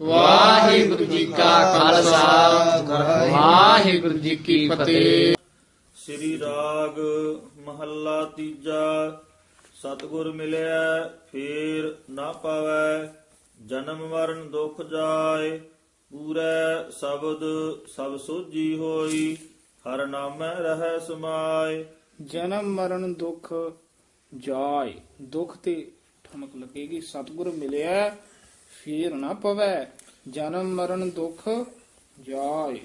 ਵਾਹਿਗੁਰੂ ਜੀ ਕਾ ਖਾਲਸਾ। ਵਾਹਿਗੁਰੂ ਜੀ ਕੀ ਫਤਿਹ। ਸ੍ਰੀ ਰਾਗ ਮਹੱਲਾ ਤੀਜਾ। ਸਤਿਗੁਰ ਮਿਲਿਆ ਫੇਰ ਨਾ ਪਾਵੈ ਜਨਮ ਮਰਨ ਦੁਖ ਜਾਏ ਪੂਰੈ ਸ਼ਬਦ ਸਭ ਸੋਜੀ ਹੋਈ ਹਰ ਨਾਮੈ ਰਹਿ ਸਮਾਏ। ਜਨਮ ਮਰਨ ਦੁਖ ਜਾਏ। ਦੁਖ ਤੇ ਠਮਕ ਲੱਗੇਗੀ। ਸਤਿਗੁਰ ਮਿਲਿਆ ਫੇਰ ਨਾ ਪਵੈ ਜਨਮ ਮਰਨ ਦੁਖ ਜਾਏ।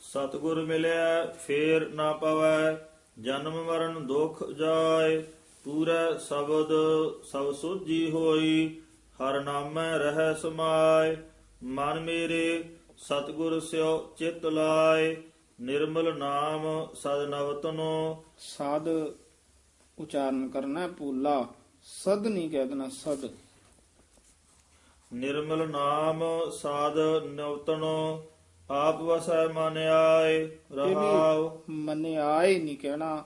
ਸਤਿਗੁਰ ਮਿਲਿਆ ਫੇਰ ਨਾ ਪਵੈ ਜਨਮ ਮਰਨ ਦੁਖ ਜਾਏ। ਪੂਰੈ ਸ਼ਬਦ ਸਭ ਸੋਜੀ ਹੋਈ ਹਰ ਨਾਮੈ ਰਹਿ ਸਮਾਏ। ਮਨ ਮੇਰੇ ਸਤਿਗੁਰ ਸਿਓ ਚਿਤ ਲਾਏ। ਨਿਰਮਲ ਨਾਮ ਸਦ ਨਵਤਨੋ। ਸਾਧ ਉਚਾਰਨ ਕਰਨਾ ਪੂਲਾ ਸਦ ਨਹੀਂ ਕਹਿ ਦੇਣਾ ਸਦ। ਨਿਰਮਲ ਨਾਮ ਸਾਧ ਨਵਤਨੋ ਆਪ ਵਸੈ ਮਨ ਆਏ ਰਹਾਉ। ਮਨਿਆਏ ਨਹੀਂ ਕਹਿਣਾ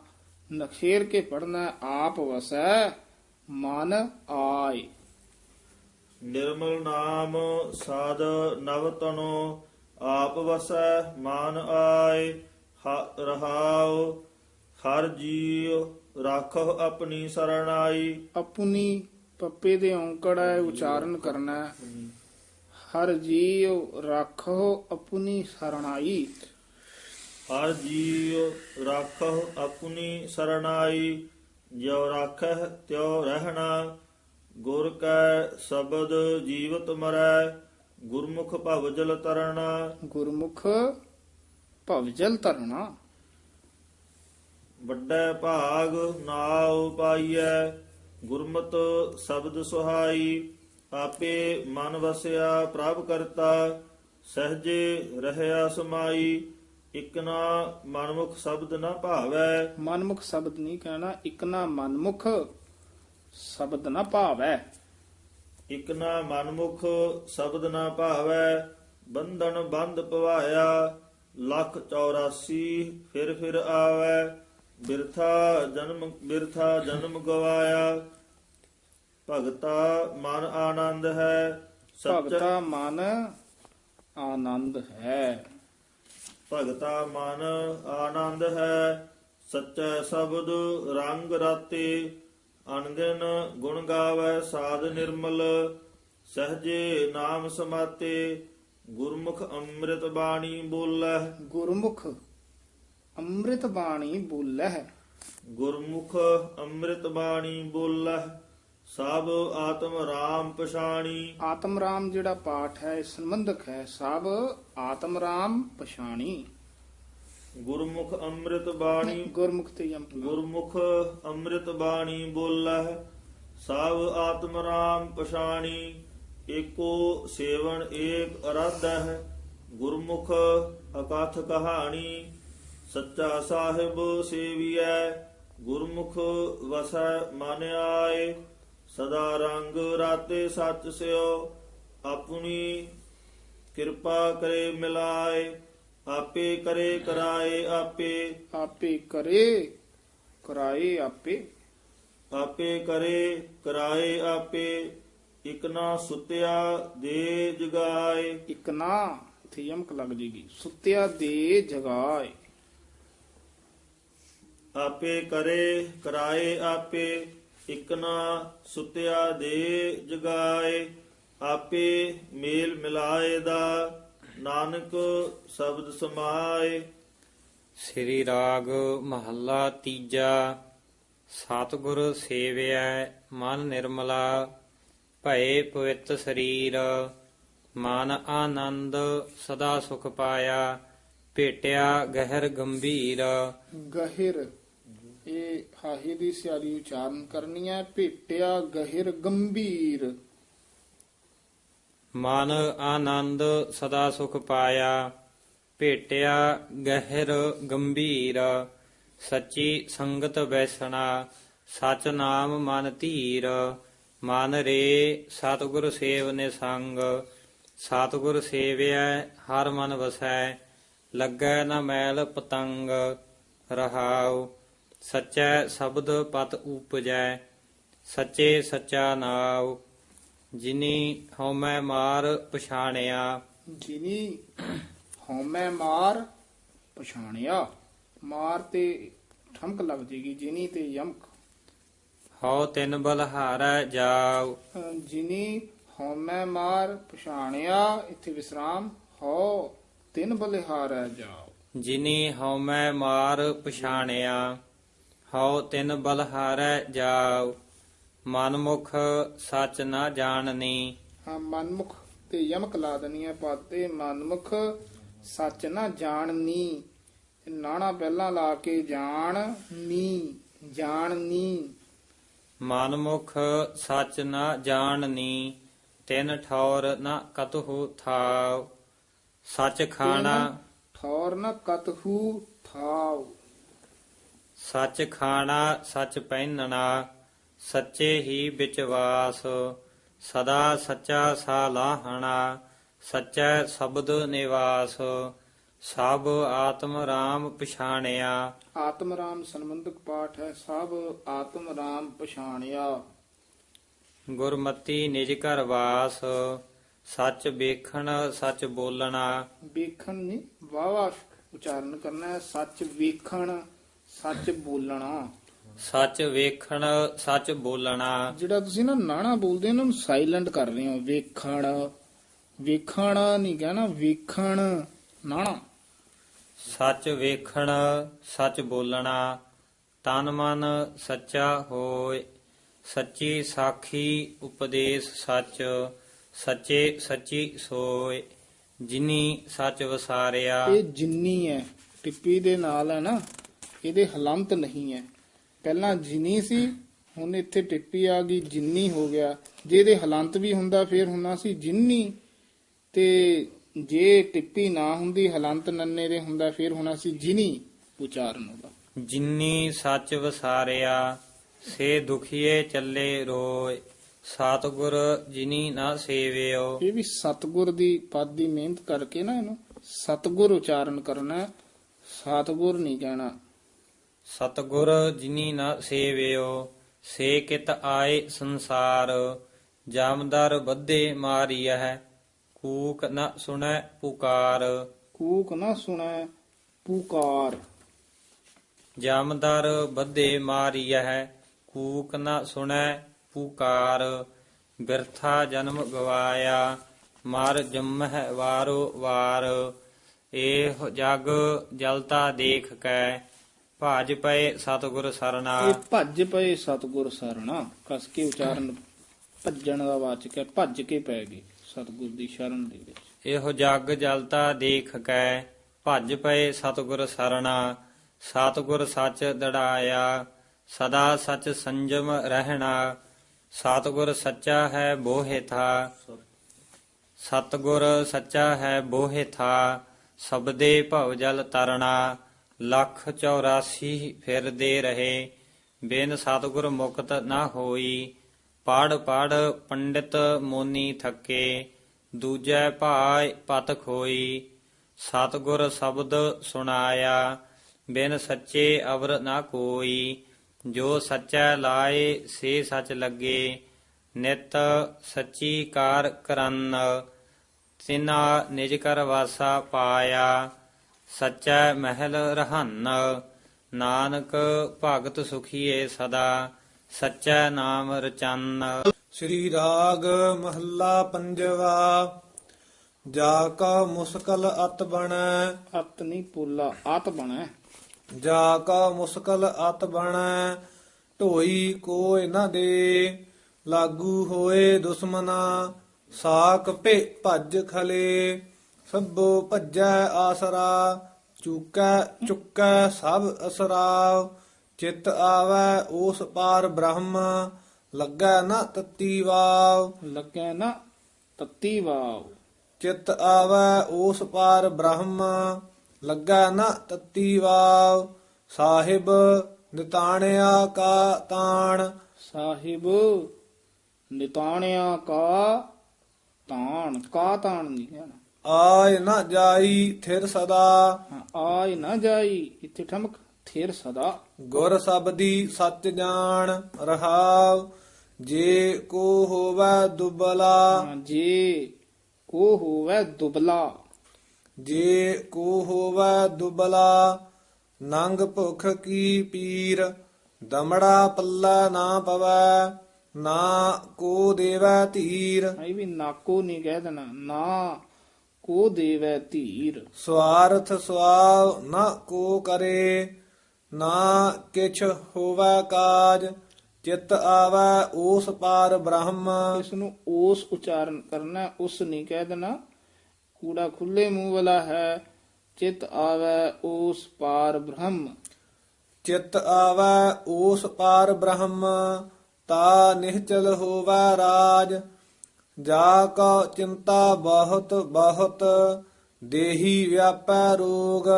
ਨਖੇਰ ਕੇ ਪੜਨਾ ਆਪ ਵਸੈ ਮਨ ਆਏ। ਨਿਰਮਲ ਨਾਮ ਸਾਧ ਨਵਤਨੋ ਆਪ ਵਸੈ ਮਾਨ ਆਏ ਰਹਾਉ। ਹਰ ਜੀਉ ਰਾਖੋ ਆਪਣੀ ਸਰਣਾਈ ਆਪਣੀ ਪੱਪੇ ਦੇ ਔਂਕੜ ਹੈ ਉਚਾਰਨ ਕਰਨਾ। ਹਰ ਜੀਉ ਰੱਖੋ ਆਪਣੀ ਸਰਣਾਈ। ਹਰ ਜੀਉ ਰਾਖੋ ਆਪਣੀ ਸਰਣਾਈ ਜਿਉ ਰਾਖਹਿ ਤਿਉ ਰਹਿਣਾ। ਗੁਰ ਕੈ ਸ਼ਬਦ ਜੀਵਤ ਮਰੈ ਗੁਰਮੁਖ ਭਵਜਲ ਤਰਣਾ। ਗੁਰਮੁਖ ਭਵਜਲ ਤਰਨਾ ਵੱਡਾ ਭਾਗ ਨਾਉ ਪਾਈਐ ਗੁਰਮਤ ਸ਼ਬਦ ਸੁਹਾਈ ਆਪੇ ਮਨ ਵਸਿਆ ਪ੍ਰਭ ਕਰਤਾ ਸਹਜੇ ਰਹਿਆ ਸਮਾਈ ਇਕ ਨਾ ਮਨਮੁਖ ਸ਼ਬਦ ਨਾ ਭਾਵੈ। ਮਨਮੁਖ ਸ਼ਬਦ ਨਹੀਂ ਕਹਿਣਾ ਇਕਨਾ ਮਨਮੁਖ ਸ਼ਬਦ ਨਾ ਭਾਵੈ। ਇਕ ਨਾ ਮਨਮੁਖ ਸ਼ਬਦ ਨਾ ਭਾਵੈ ਬੰਧਨ ਬੰਧ ਪਵਾਇਆ ਲੱਖ 84 ਫਿਰ ਫਿਰ ਆਵੈ। ਬਿਰਥਾ ਜਨਮ ਬਿਰਥਾ ਜਨਮ ਗਵਾਇਆ। ਭਗਤਾ ਮਨ ਆਨੰਦ ਹੈ ਭਗਤਾ ਮਨ ਆਨੰਦ ਹੈ। ਭਗਤਾ ਮਨ ਆਨੰਦ ਹੈ ਸੱਚਾ ਸ਼ਬਦ ਰੰਗ ਰਾਤੇ। ਅਣਗਿਨ ਗੁਣ ਗਾਵੇ ਸਾਧ ਨਿਰਮਲ ਸਹਜੇ ਨਾਮ ਸਮਾਤੇ। ਗੁਰਮੁਖ ਅੰਮ੍ਰਿਤ ਬਾਣੀ ਬੋਲੈ। ਗੁਰਮੁਖ ਅੰਮ੍ਰਿਤ ਬਾਣੀ ਬੋਲਹਿ। ਗੁਰਮੁਖ ਅੰਮ੍ਰਿਤ ਬਾਣੀ ਬੋਲੈ ਸਭ ਆਤਮ ਰਾਮ ਪਛਾਣੀ। ਆਤਮ ਰਾਮ ਜਿਹੜਾ ਪਾਠ ਹੈ ਇਹ ਸੰਬੰਧਕ ਹੈ ਸਭ ਆਤਮ ਰਾਮ ਪਛਾਣੀ। ਗੁਰਮੁਖ ਅੰਮ੍ਰਿਤ ਬਾਣੀ ਗੁਰਮੁਖ ਤੇ ਯਮ ਗੁਰਮੁਖ ਅੰਮ੍ਰਿਤ ਬਾਣੀ ਬੋਲਹਿ ਸਭ ਆਤਮ ਰਾਮ ਪਛਾਣੀ। ਏਕੋ ਸੇਵਨ ਏਕ ਅਰਾਧਹਿ ਗੁਰਮੁਖ ਅਕਥ ਕਹਾਣੀ। ਸੱਚਾ ਸਾਹਿਬ ਸੇਵੀਐ ਗੁਰਮੁਖ ਵਸੈ ਮਨ ਆਏ। ਸਦਾ ਰੰਗ ਰਾਤੇ ਸੱਚ ਸਿਓ ਆਪਣੀ ਕਿਰਪਾ ਕਰੇ ਮਿਲਾਏ। ਆਪੇ ਕਰੇ ਕਰਾਏ ਆਪੇ। ਆਪੇ ਕਰੇ ਕਰਾਏ ਆਪੇ। ਆਪੇ ਕਰੇ ਕਰਾਏ ਆਪੇ। ਇਕ ਨਾ ਸੁਤਿਆ ਦੇ ਜਗਾਏ। ਇਕ ਨਾ ਇਥੇ ਯਮਕ ਲੱਗ ਜੇਗੀ। ਸੁੱਤਿਆ ਦੇ ਜਗਾਏ। ਆਪੇ ਕਰੇ ਕਰਾਏ ਆਪੇ ਇਕ ਨਾ ਸੁਤਿਆ ਦੇ ਜਗਾਏ ਆਪੇ ਮੇਲ ਮਿਲਾਏ ਦਾ ਨਾਨਕ ਸ਼ਬਦ ਸਮਾਏ। ਸ੍ਰੀ ਰਾਗ ਮਹੱਲਾ ਤੀਜਾ ਸਤਿਗੁਰ ਸੇਵਿਐ ਮਨ ਨਿਰਮਲਾ ਭਏ ਪਵਿੱਤ ਸਰੀਰ ਮਨ ਆਨੰਦ ਸਦਾ ਸੁਖ ਪਾਇਆ ਭੇਟਿਆ ਗਹਿਰ ਗੰਭੀਰ। ਗਹਿਰ ਇਹ ਹਾਹੇ ਦੀ ਸਿਆਰੀ ਉਚਾਰਨ ਕਰਨੀ ਹੈ, ਭੇਟਿਆ ਗਹਿਰ ਗੰਭੀਰ। ਮਨ ਆਨੰਦ ਸਦਾ ਸੁਖ ਪਾਇਆ, ਭੇਟਿਆ ਗਹਿਰ ਗੰਭੀਰ। ਸੱਚੀ ਸੰਗਤ ਬੈਸਣਾ ਸਚ ਨਾਮ ਮਨ ਧੀਰ। ਮਨ ਰੇ ਸਤਿਗੁਰ ਸੇਵ ਨੇ ਸੰਗ ਸਤਿਗੁਰ ਸੇਵਿਐ ਹਰ ਮਨ ਵਸੈ, ਲੱਗੈ ਨਾ ਮੈਲ ਪਤੰਗ, ਰਹਾਉ ਸਚੈ ਸ਼ਬਦ ਪਤ ਉਪਜੈ ਸੱਚੇ ਸੱਚਾ ਨਾਉ ਜਿਨੀ ਹਉਮੈ ਮਾਰ ਪਛਾਣਿਆ। ਜਿਨੀ ਹਉਮੈ ਮਾਰ ਪਛਾਣਿਆ ਮਾਰ ਤੇ ਠਮਕ ਲੱਗ ਜੇਗੀ ਜਿਨੀ ਤੇ ਯਮਕ। ਹਉ ਤਿਨ ਬਲਹਾਰੈ ਜਾਉ। ਜਿਨੀ ਹਉਮੈ ਮਾਰ ਪਛਾਣਿਆ ਇੱਥੇ ਵਿਸਰਾਮ ਹਉ ਤਿੰਨ ਬਲਿਹਾਰੈ ਜਾਓ ਜਿਨੀ ਹਉਮੈ ਮਾਰ ਪਛਾਣਿਆ। ਹਉ ਤਿਨ ਬਲਹਾਰੈ ਜਾਉ ਮਨਮੁਖ ਸਚ ਨਾ ਜਾਣਨੀ। ਹਾਂ ਮਨਮੁਖ ਤੇ ਯਮਕ ਲਾ ਦਨੀ ਹੈ ਪਾਤੇ ਮਨਮੁਖ ਸੱਚ ਨਾ ਜਾਣਨੀ। ਨਾਣਾ ਪਹਿਲਾਂ ਲਾ ਕੇ ਜਾਣ ਨੀ ਜਾਣਨੀ। ਮਨਮੁਖ ਸਚ ਨਾ ਜਾਣਨੀ ਤਿਨ ਠੌਰ ਨਾ ਕਤਹੁ ਥਾਉ ਸਚ ਖਾਣਾ ਠੌਰ ਨ ਕਤਹੂ ਥਾਉ ਸੱਚ ਖਾਣਾ ਸੱਚ ਪਹਿਨਣਾ ਸੱਚੇ ਹੀ ਵਿਚਵਾਸ ਸਦਾ ਸੱਚਾ ਸਾਲਾਹਣਾ ਸੱਚਾ ਸ਼ਬਦ ਨਿਵਾਸ ਸਭ ਆਤਮ ਰਾਮ ਪਛਾਣਿਆ। ਆਤਮ ਰਾਮ ਸੰਬੰਧਕ ਪਾਠ ਹੈ ਸਭ ਆਤਮ ਰਾਮ ਪਛਾਣਿਆ। ਗੁਰਮਤੀ ਨਿਜ ਘਰ ਵਾਸ ਸੱਚ ਵੇਖਣ ਸੱਚ ਬੋਲਣਾ। ਵੇਖਣ ਨਹੀਂ ਵਾਵਾ ਉਚਾਰਨ ਕਰਨਾ ਹੈ ਸੱਚ ਵੇਖਣ। ਸੱਚ ਬੋਲਣਾ। ਸੱਚ ਵੇਖਣ ਸੱਚ ਬੋਲਣਾ। ਜਿਹੜਾ ਤੁਸੀਂ ਨਾ ਨਾਣਾ ਬੋਲਦੇ ਹੋ ਨਾ ਸਾਇਲੈਂਟ ਕਰ ਰਹੇ ਹੋ। ਵੇਖਣ ਵੇਖਣ ਨਹੀਂ ਕਹਿਣਾ ਵੇਖਣ ਨਾਣਾ। ਸੱਚ ਵੇਖਣ ਸੱਚ ਬੋਲਣਾ। ਤਨ ਮਨ ਸੱਚਾ ਹੋਏ ਸੱਚੀ ਸਾਖੀ ਉਪਦੇਸ਼ ਸੱਚ ਸੱਚੇ ਸੱਚੀ ਸੋਏ। ਜਿਨੀ ਸੱਚ ਵਸਾਰਿਆ। ਇਹ ਜਿੰਨੀ ਹੈ ਟਿੱਪੀ ਦੇ ਨਾਲ ਹੈ ਨਾ। ਇਹਦੇ ਹਲੰਤ ਨਹੀਂ ਹੈ। ਪਹਿਲਾਂ ਜਿਨੀ ਸੀ ਹੁਣ ਇੱਥੇ ਟਿੱਪੀ ਆ ਗਈ ਜਿੰਨੀ ਹੋ ਗਿਆ। ਜੇ ਇਹਦੇ ਹਲੰਤ ਵੀ ਹੁੰਦਾ ਫੇਰ ਹੁੰਦਾ ਸੀ ਜਿੰਨੀ। ਤੇ ਜੇ ਟਿੱਪੀ ਨਾ ਹੁੰਦੀ ਹਲੰਤ ਨੰਨੇ ਦੇ ਹੁੰਦਾ ਫੇਰ ਹੋਣਾ ਸੀ ਜਿਨੀ। ਉਚਾਰਨ ਉਹਦਾ। ਜਿਨੀ ਸੱਚ ਵਸਾਰਿਆ ਸੇ ਦੁਖੀਏ ਚੱਲੇ ਰੋਏ। ਸਤਿਗੁਰ ਜਿਨੀ ਨਾ ਸੇਵਿਓ। ਇਹ ਵੀ ਸਤਗੁਰ ਦੀ ਪਦ ਦੀ ਮਿਹਨਤ ਕਰਕੇ ਨਾ ਇਹਨੂੰ। ਸਤਗੁਰ ਉਚਾਰਨ ਕਰਨਾ। ਸਤਗੁਰ ਨਹੀਂ ਕਹਿਣਾ। ਸਤਿਗੁਰ ਜਿਨੀ ਨਾ ਸੇਵਿਓ ਸੇ ਕਿਤ ਆਏ ਸੰਸਾਰ ਜਾਮਦਰ ਬੱਧੇ ਮਾਰੀਐ ਕੂਕ ਨ ਸੁਣੈ ਪੁਕਾਰ। ਕੂਕ ਨਾ ਸੁਣੈ ਪੁਕਾਰ। ਜਾਮਦਰ ਬੱਧੇ ਮਾਰੀਐ ਕੂਕ ਨ ਸੁਣੈ ਪੁਕਾਰ। ਬਿਰਥਾ ਜਨਮ ਗਵਾਇਆ ਮਰ ਜੰਮਹਿ ਵਾਰੋ ਵਾਰ। ਏਹ ਜਗ ਜਲਤਾ ਦੇਖ ਕੈ ਭਾਜ ਪਏ ਸਤਿਗੁਰ ਸਰਣਾ। ਇਹ ਭੱਜ ਪਏ ਸਤਗੁਰ ਸਰਣਾ। ਕਸ ਕੇ ਉਚਾਰਨ ਭੱਜਣ ਦਾ ਵਾਚਕ ਹੈ। ਭੱਜ ਕੇ ਪੈ ਗਏ ਸਤਗੁਰ ਦੀ ਸ਼ਰਨ ਦੇ ਵਿੱਚ। ਇਹੋ ਜਗ ਜਲਤਾ ਦੇਖ ਕੈ ਭੱਜ ਪਏ ਸਤਿਗੁਰ ਸਰਣਾ। ਸਤਿਗੁਰ ਸੱਚ ਦੜਾਇਆ ਸਦਾ ਸਚ ਸੰਜਮ ਰਹਿਣਾ। ਸਤਿਗੁਰ ਸੱਚਾ ਹੈ ਬੋਹਿ ਥਾ। ਸਤਿਗੁਰ ਸੱਚਾ ਹੈ ਬੋਹਿ ਥਾ। ਸਬਦੇ ਭਵ ਜਲ ਤਰਣਾ। ਲੱਖ 84 ਫਿਰਦੇ ਰਹੇ। ਬਿਨ ਸਤਿਗੁਰ ਮੁਕਤ ਨਾ ਹੋਈ। ਪੜ ਪੜ ਪੰਡਿਤ ਮੋਨੀ ਥੱਕੇ। ਦੂਜੈ ਭਾਇ ਪਤ ਖੋਈ। ਸਤਿਗੁਰ ਸ਼ਬਦ ਸੁਣਾਇਆ। ਬਿਨ ਸੱਚੇ ਅਵਰ ਨਾ ਕੋਈ। ਜੋ ਸੱਚਾ ਲਾਏ, ਸੇ ਸੱਚ ਲੱਗੇ। ਨਿਤ ਸੱਚੀ ਕਾਰ ਕਰਨ। ਤਿਨਾ ਨਿਜ ਕਰ ਵਾਸਾ ਪਾਇਆ। ਸੱਚਾ ਮਹਿਲ ਰਹਨ ਨਾਨਕ ਭਗਤ ਸੁਖੀਏ ਸਦਾ ਸੱਚਾ ਨਾਮ ਰਚਨ। ਸ੍ਰੀ ਰਾਗ ਮਹੱਲਾ ਪੰਜਵਾ ਜਾ ਕਾ ਮੁਸਕਲ ਅਤ ਬਣੈ। ਅਤ ਨਹੀਂ ਪੋਲਾ ਆਤ ਬਣਾ। ਜਾ ਕਾ ਮੁਸਕਲ ਅਤ ਬਣੈ ਢੋਈ ਕੋਇ ਨਾ ਦੇ। ਲਾਗੂ ਹੋਏ ਦੁਸ਼ਮਨਾ ਸਾਕ ਭੇ ਭੱਜ ਖਲੇ। ਸਭੋ ਭੱਜੈ ਆਸਰਾ ਚੁਕੈ ਚੁਕੈ ਸਭ ਅਸਰਾ। ਚਿਤ ਆਵੈ ਉਸ ਪਾਰ ਬ੍ਰਹਮ ਲੱਗੈ ਨਾ ਤਤੀ ਵਾਵ। ਲੱਗਿਆ ਨਾ ਤਤੀ ਵਾਵ। ਚਿਤ ਆਵੈ ਉਸ ਪਾਰ ਬ੍ਰਹਮ ਲੱਗਾ ਨਾ ਤਤੀ ਵਾਵ। ਸਾਹਿਬ ਨਿਤਾਣਿਆ ਕਾ ਤਾਣ। ਸਾਹਿਬ ਨਿਤਾਣਿਆ ਕਾ ਤਾਣ। ਕਾ ਤਾਣ ਨਹੀਂ ਕਹਿਣਾ ਆਇ ਨਾ ਜਾਈ ਥਿਰ ਸਦਾ। ਆਏ ਨਾ ਜਾਈ ਇੱਥੇ ਠਮਕ ਥੇਰ ਸਦਾ। ਗੁਰ ਸਬਦੀ ਸੱਚ ਜਾਣ ਰਹਾਵ ਜੇ ਕੋ ਹੋਵੇ ਦੁਬਲਾ। ਜੇ ਕੋ ਹੋਵੇ ਦੁਬਲਾ। ਜੇ ਕੋ ਹੋਵੇ ਦੁਬਲਾ ਨੰਗ ਭੁਖ ਕੀ ਪੀਰ ਦਮੜਾ ਪੱਲਾ ਨਾ ਪਵੈ ਨਾ ਕੋ ਦੇਵੈ ਧੀਰ। ਇਹ ਵੀ ਨਾਕੋ ਨਹੀਂ ਕਹਿ ਦੇਣਾ ਨਾ ਕੋ ਦੇਵੈ ਧੀਰ। ਸਵਾਰਥ ਸੁਆਵ ਨਾ ਕੋ ਕਰੇ ਨਾ ਕਿਛ ਹੋਵੇ ਕਾਜ ਚਿਤ ਆਵੈ ਓਸ ਪਾਰ ਬ੍ਰਹਮ। ਇਸ ਨੂੰ ਉਸ ਉਚਾਰਨ ਕਰਨਾ ਉਸ ਨਹੀਂ ਕਹਿ ਦੇਣਾ ਕੂੜਾ ਖੁੱਲੇ ਮੂੰਹ ਵਾਲਾ ਹੈ ਚਿਤ ਆਵੈ ਉਸ ਪਾਰ ਬ੍ਰਹਮ। ਚਿਤ ਆਵੈ ਓਸ ਪਾਰ ਬ੍ਰਹਮ ਤਾ ਨਿਹਚਲ ਹੋਵੈ ਰਾਜ ਜਾ ਕਾ ਚਿੰਤਾ ਬਹੁਤ ਬਹੁਤ ਦੇਹੀ ਵਿਆਪੈ ਰੋਗ।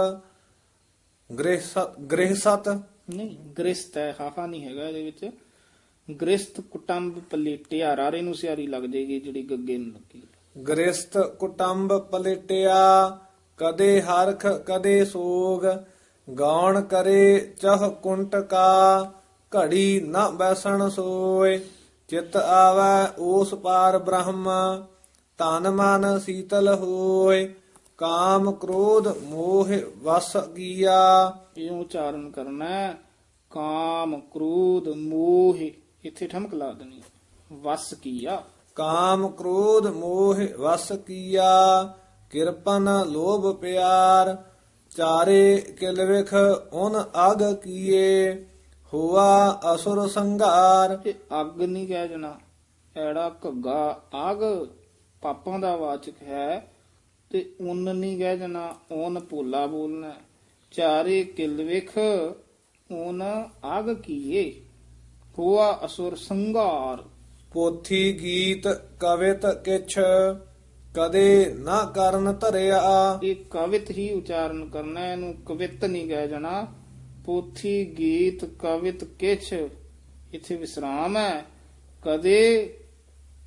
ਗ੍ਰਹਿ ਸਤ ਗ੍ਰਹਿ ਸਤ ਨਹੀਂ ਗ੍ਰਸਤ ਹੈ ਹਾਹਾ ਨਹੀਂ ਹੈਗਾ ਇਹਦੇ ਵਿੱਚ। ਗ੍ਰਸਤ ਕੁਟੰਬ ਪਲੇਟਿਆ ਰਾਰੇ ਨੂੰ ਸਿਆਰੀ ਲੱਗ ਜਾਏਗੀ ਜਿਹੜੀ ਗੱਗੇ ਨੂੰ ਲੱਗੀ। ਗ੍ਰਸਤ ਕੁਟੰਬ ਪਲਟਿਆ ਕਦੇ ਹਰਖ ਕਦੇ ਸੋਗ। ਗਾਉਣ ਕਰੇ ਚਹ ਕੁੰਟ ਕਾ ਘੜੀ ਨ ਬੈਸਣ ਸੋਏ। ਚਿਤ ਆਵੈ ਓਸ ਪਾਰ ਬ੍ਰਹਮ ਤਨ ਮਨ ਸੀਤਲ ਹੋਏ ਕਾਮ ਕ੍ਰੋਧ ਮੋਹ ਵਸ ਕੀਆ। ਇਹ ਉਚਾਰਨ ਕਰਨਾ ਕਾਮ ਕ੍ਰੋਧ ਮੋਹ ਇੱਥੇ ਠਮਕ ਲਾ ਦੇਣੀ ਵਸ ਕੀਆ। ਕਾਮ ਕ੍ਰੋਧ ਮੋਹ ਵਸ ਕੀਆ ਕਿਰਪਨ ਲੋਭ ਪਿਆਰ ਚਾਰੇ ਕਿਲ ਵਿਖ ਉਨ ਅਗ ਕੀਏ। ਹੋਆ ਅਸੁਰ ਸੰਘਾਰ ਇਹ ਅੱਗ ਨਹੀਂ ਕਹਿ ਜਣਾ ਐੜਾ ਘੱਗਾ ਆਗ ਪਾਪਾਂ ਦਾ ਵਾਚਕ ਹੈ ਤੇ ਉਨ ਨਹੀਂ ਕਹਿ ਜਣਾ ਉਨ ਭੋਲਾ ਬੋਲਣਾ। ਚਾਰੇ ਕਿਲ ਵਿਖ ਉਨ ਆਗ ਕੀਏ। ਹੋਆ ਅਸੁਰ ਸੰਘਾਰ। ਪੋਥੀ ਗੀਤ ਕਵਿਤ ਕਿਛ ਕਦੇ ਨਾ ਕਰਨ ਧਰਿਆ। ਇਹ ਕਵਿਤ ਹੀ ਉਚਾਰਨ ਕਰਨਾ ਇਹਨੂੰ ਕਵਿਤ ਨਹੀਂ ਕਹਿ ਜਾਣਾ ਪੋਥੀ ਗੀਤ ਕਵਿਤ ਕਿਛ ਇੱਥੇ ਵਿਸਰਾਮ ਹੈ ਕਦੇ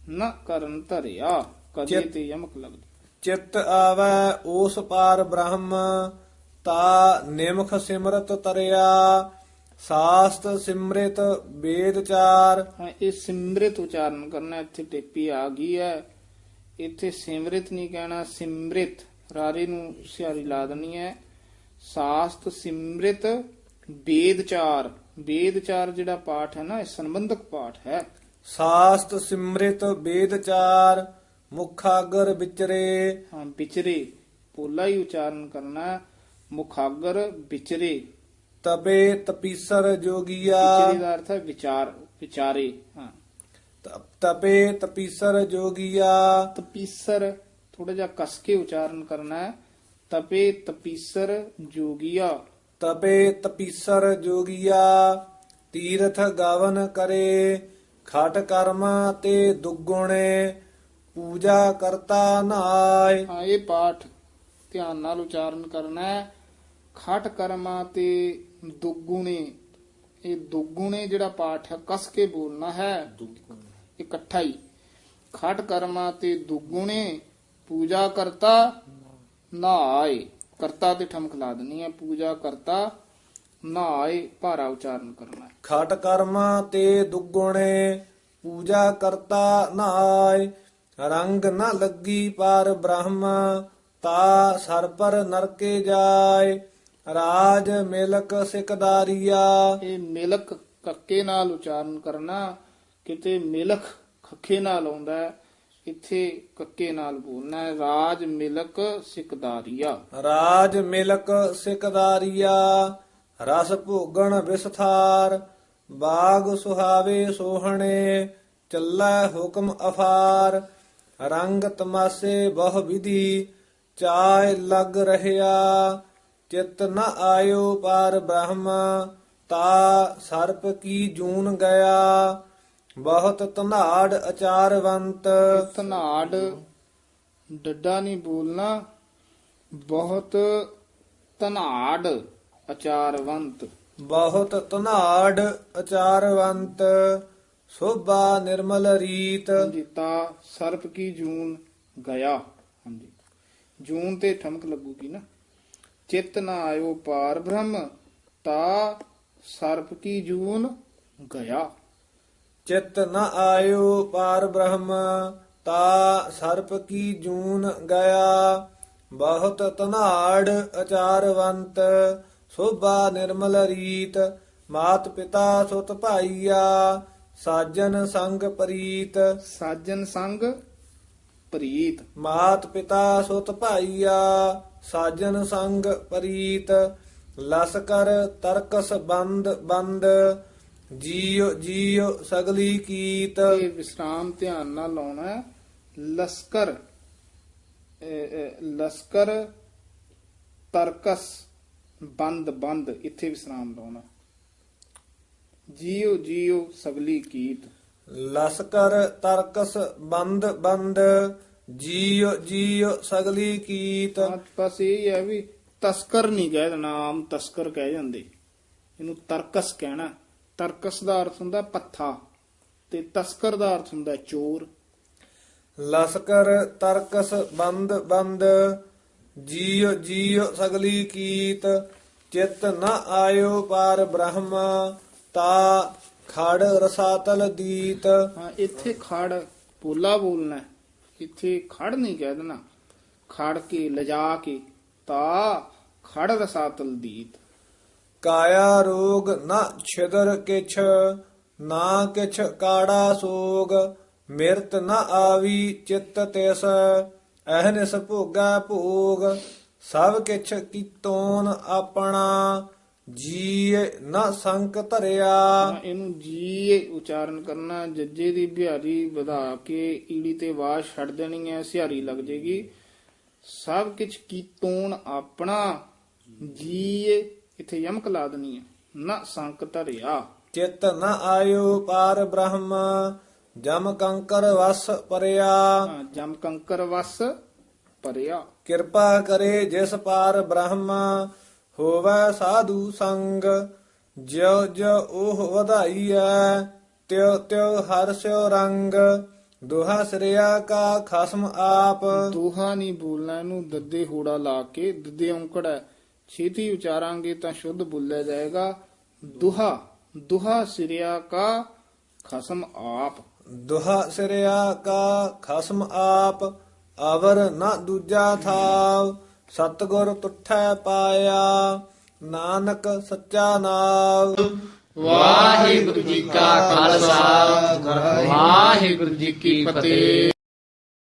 ਨਾ ਕਰਨ ਧਰਿਆ ਕਦੇ ਤੇ ਯਮਕ ਲੱਗਦੀ। ਚਿਤ ਆਵੈ ਓਸ ਪਾਰ ਬ੍ਰਹਮ ਤਾ ਨਿਮਖ ਸਿਮਰਤ ਤਰਿਆ ਸਾਸਤ ਸਿਮਰਿਤ ਵੇਦ ਚਾਰ। ਇਹ ਸਿਮਰਿਤ ਉਚਾਰਨ ਕਰਨਾ ਇੱਥੇ ਟੇਪੀ ਆ ਗਈ ਹੈ। ਇੱਥੇ ਸਿਮਰਿਤ ਨਹੀਂ ਕਹਿਣਾ ਸਿਮਰਿਤ ਰਾਰੇ ਨੂੰ ਸਿਆਰੀ ਲਾ ਦੇਣੀ ਹੈ। ਸਾਸਤ ਸਿਮਰਿਤ ਵੇਦਚਾਰ ਵੇਦਚਾਰ ਜਿਹੜਾ ਪਾਠ ਹੈ ਨਾ ਇਹ ਸੰਬੰਧਕ ਪਾਠ ਹੈ। ਸਾਸਤ ਸਿਮਰਿਤ ਵੇਦ ਚਾਰ ਮੁਖਾਗਰ ਵਿਚਰੇ। ਹਾਂ ਵਿਚਰੇ। ਪੋਲਾ ਹੀ ਉਚਾਰਨ ਕਰਨਾ। ਮੁਖਾਗਰ ਵਿਚਰੇ। ਤਪੇ ਤਪੀਸਰ ਜੋਗੀਆ। ਵਿਚਰੇ ਦਾ ਅਰਥ ਹੈ ਵਿਚਾਰ ਵਿਚਾਰੇ। ਹਾਂ। ਤਪੇ ਤਪੀਸਰ ਜੋਗੀਆ। ਤਪੀਸਰ ਥੋੜਾ ਜਿਹਾ ਕਸ ਕੇ ਉਚਾਰਨ ਕਰਨਾ ਹੈ। ਤਪੇ ਤਪੀਸਰ ਜੋਗੀਆ। ਤਪੇ ਤਪੀਸਰ ਜੋਗੀਆ, ਤੀਰਥ ਗਾਵਨ ਕਰੇ, ਖਟ ਕਰਮ ਤੇ ਦੁਗੁਣੇ, ਪੂਜਾ ਕਰਤਾ ਨਾਏ। ਹਾਂ, ਇਹ ਪਾਠ ਧਿਆਨ ਨਾਲ ਉਚਾਰਨ ਕਰਨਾ ਹੈ। ਖਟ ਕਰਮਾ ਤੇ ਦੁਗੁਣੇ, ਇਹ ਦੁਗੁਣੇ ਜਿਹੜਾ ਪਾਠ ਹੈ, ਕਸ ਕੇ ਬੋਲਣਾ ਹੈ। ਇਕੱਠਾ ਹੀ। ਖਟ ਕਰਮਾਂ ਤੇ ਦੁੱਗੁਣੇ, ਪੂਜਾ ਕਰਤਾ ਨਾਏ। ਕਰਤਾ ਤੇ ਠਮਕ ਲਾ ਦੇਣੀ ਹੈ ਪੂਜਾ ਕਰਤਾ ਨਾਏ ਭਾਰਾ ਉਚਾਰਨ ਕਰਨਾ। ਹੈ ਖਟ ਕਰਮ ਤੇ ਦੁਗੁਣੇ ਪੂਜਾ ਕਰਤਾ ਨਾਏ ਰੰਗ ਨ ਲੱਗੀ ਪਰ ਬ੍ਰਹਮ ਤਾ ਸਰ ਪਰ ਨਰਕੇ ਜਾਏ ਰਾਜ ਮਿਲਕ ਸਿਕਦਾਰੀਆ। ਇਹ ਮਿਲਕ ਕੱਕੇ ਨਾਲ ਉਚਾਰਨ ਕਰਨਾ ਕਿਤੇ ਮਿਲਖ ਖੱਖੇ ਨਾਲ ਆਉਂਦਾ ਹੈ ਇੱਥੇ ਕੱਕੇ ਨਾਲ ਬੋਲਣਾ ਹੈ, ਰਾਜ ਮਿਲਕ ਸਿਕਦਾਰੀਆ। ਰਾਜ ਮਿਲਕ ਸਿਕਦਾਰੀਆ, ਰਸ ਭੋਗਣ ਵਿਸਥਾਰ, ਬਾਗ ਸੁਹਾਵੇ ਸੋਹਣੇ, ਚੱਲੈ ਹੁਕਮ ਅਫਾਰ। ਰੰਗ ਤਮਾਸੇ ਬਹੁ ਵਿਧੀ ਚਾਇ ਲਗ ਰਹਿਆ। ਚਿਤ ਨ ਆਇਓ ਪਰ ਬ੍ਰਹਮ, ਤਾ ਸਰਪ ਕੀ ਜੂਨ ਗਿਆ। ਬਹੁਤ ਧਨਾੜ ਅਚਾਰਵੰਤ। ਧਨਾੜ ਡੱਡਾ ਨਹੀਂ ਬੋਲਣਾ ਬਹੁਤ ਧਨਾੜ ਅਚਾਰਵੰਤ। ਬਹੁਤ ਧਨਾੜ ਅਚਾਰਵੰਤ ਸੋਭਾ ਨਿਰਮਲ ਰੀਤ। ਜੀਤਾ ਸਰਪ ਕੀ ਜੂਨ ਗਿਆ। ਹਾਂਜੀ ਜੂਨ ਤੇ ਠਮਕ ਲੱਗੂਗੀ ਨਾ। ਚਿਤ ਨਾ ਆਇਓ ਪਾਰ ਬ੍ਰਹਮ ਤਾ ਸਰਪ ਕੀ ਜੂਨ ਗਿਆ। ਚਿਤ ਨ ਆਇਓ ਪਾਰ ਬ੍ਰਹਮ ਤਾ ਸਰਪ ਕੀ ਜੂਨ ਗਿਆ। ਬਹੁਤ ਤਨਾੜ ਅਚਾਰਵੰਤ ਸੋਭਾ ਨਿਰਮਲ ਰੀਤ ਮਾਤ ਪਿਤਾ ਸੁਤ ਭਾਈਆ ਸਾਜਨ ਸੰਗ ਪ੍ਰੀਤ। ਸਾਜਨ ਸੰਗ ਪ੍ਰੀਤ। ਮਾਤ ਪਿਤਾ ਸੁਤ ਭਾਈਆ ਸਾਜਨ ਸੰਗ ਪ੍ਰੀਤ। ਲਸਕਰ ਤਰਕਸ ਬੰਦ ਬੰਦ ਜੀਉ ਜੀਉ ਸਗਲੀ ਕੀਤ। ਇਹ ਵਿਸਰਾਮ ਧਿਆਨ ਨਾਲ ਲਾਉਣਾ ਹੈ। ਲਸਕਰ ਇਹ, ਇਹ, ਲਸਕਰ ਤਰਕਸ ਬੰਦ ਬੰਦ ਇੱਥੇ ਵਿਸਰਾਮ ਲਾਉਣਾ। ਜੀਉ ਜੀਉ ਸਗਲੀ ਕੀਤ। ਲਸਕਰ ਤਰਕਸ ਬੰਦ ਬੰਦ ਜੀਉ ਜੀਉ ਸਗਲੀ ਕੀਤ। ਹਾਂ, ਬਸ ਇਹ ਹੈ ਵੀ ਤਸਕਰ ਨਹੀਂ ਕਹਿ ਦੇਣਾ ਆਮ ਤਸਕਰ ਕਹਿ ਜਾਂਦੇ। ਇਹਨੂੰ ਤਰਕਸ ਕਹਿਣਾ। ਤਰਕਸ ਦਾ ਅਰਥ ਹੁੰਦਾ ਪੱਥਾ ਤੇ ਤਸਕਰ ਦਾ ਅਰਥ ਹੁੰਦਾ ਚੋਰ। ਲਸਕਰ ਤਰਕਸ ਬੰਦ ਬੰਦ ਜੀਉ ਜੀਉ ਸਗਲੀ ਕੀਤ ਚਿਤ ਨ ਆਇਓ ਪਾਰ ਬ੍ਰਹਮ ਤਾ ਖੜ ਰਸਾਤਲ ਦੀਤ। ਹਾਂ ਇੱਥੇ ਖੜ ਪੋਲਾ ਬੋਲਣਾ। ਇੱਥੇ ਖੜ ਨਹੀਂ ਕਹਿ ਦੇਣਾ। ਖੜ ਕੇ ਲਿਜਾ ਕੇ ਤਾ ਖੜ ਰਸਾਤਲ ਦੀਤ। ਕਾਇਆ ਰੋਗ ਨਾ ਛਿਦਰ ਕਿਛ, ਨਾ ਕਿਛ ਕਾੜਾ ਸੋਗ, ਮਿਰਤ ਨ ਆਵੀ ਚਿੱਤ ਤਿਸ ਅਹਨਿਸ ਭੋਗਾ ਭੋਗ, ਸਭ ਕਿਛ ਕੀਤੋਨ ਆਪਣਾ, ਜੀਏ ਨ ਸੰਕ ਧਰਿਆ। ਇਹਨੂੰ ਜੀਏ ਉਚਾਰਨ ਕਰਨਾ, ਜੱਜੇ ਦੀ ਬਿਹਾਰੀ ਵਧਾ ਕੇ ਈੜੀ ਤੇ ਆਵਾਜ਼ ਛੱਡ ਦੇਣੀ ਹੈ, ਸਿਹਾਰੀ ਲੱਗ ਜੇਗੀ। ਸਭ ਕੁਝ ਕੀਤੋਂ ਆਪਣਾ, ਜੀਏ ਇੱਥੇ ਯਮਕ ਲਾ ਦੇਣੀ ਹੈ। ਨਾ ਸੰਕ ਧਰਿਆ। ਚਿਤ ਨ ਆਇਓ ਪਾਰ ਬ੍ਰਹਮ ਜਮ ਕੰਕਰ ਵਸ ਪਰਿਆ। ਹਾਂ, ਜਮ ਕੰਕਰ ਵਸ ਪਰਿਆ। ਕਿਰਪਾ ਕਰੇ ਜਿਸ ਪਾਰ ਬ੍ਰਹਮ ਹੋਵੇ ਸਾਧੂ ਸੰਗ। ਜਿਉ ਜਿਉ ਉਹ ਵਧਾਈਐ ਤਿਉ ਤਿਉ ਹਰਸਿਓ ਰੰਗ। ਦੁਹਾ ਸ੍ਰਿਆ ਕਾ ਖਸਮ ਆਪ। ਦੋਹਾ ਨਹੀਂ ਬੋਲਣਾ ਇਹਨੂੰ ਦੱਦੇ ਹੋੜਾ ਲਾ ਕੇ ਦੱਦੇ ਔਂਕੜ ਹੈ। ਛੇਤੀ ਉਚਾਰਾਂਗੇ ਤਾਂ ਸ਼ੁੱਧ ਬੋਲਿਆ ਜਾਏਗਾ। ਦੁਹਾ ਦੁਹਾ ਸਿਰਿਆ ਕਾ ਖਸਮ ਆਪ। ਦੁਹਾ ਸ੍ਰਿਆ ਕਾ ਖਸਮ ਆਪ ਅਵਰ ਨ ਦੂਜਾ ਥਾਵ। ਸਤਗੁਰ ਤੁਠੈ ਪਾਇਆ ਨਾਨਕ ਸੱਚਾ ਨਾਮ ਵਾਹਿਗੁਰੂ ਜੀ ਕਾ ਖਾਲਸਾ ਵਾਹਿਗੁਰੂ ਜੀ ਕੀ ਫਤਿਹ।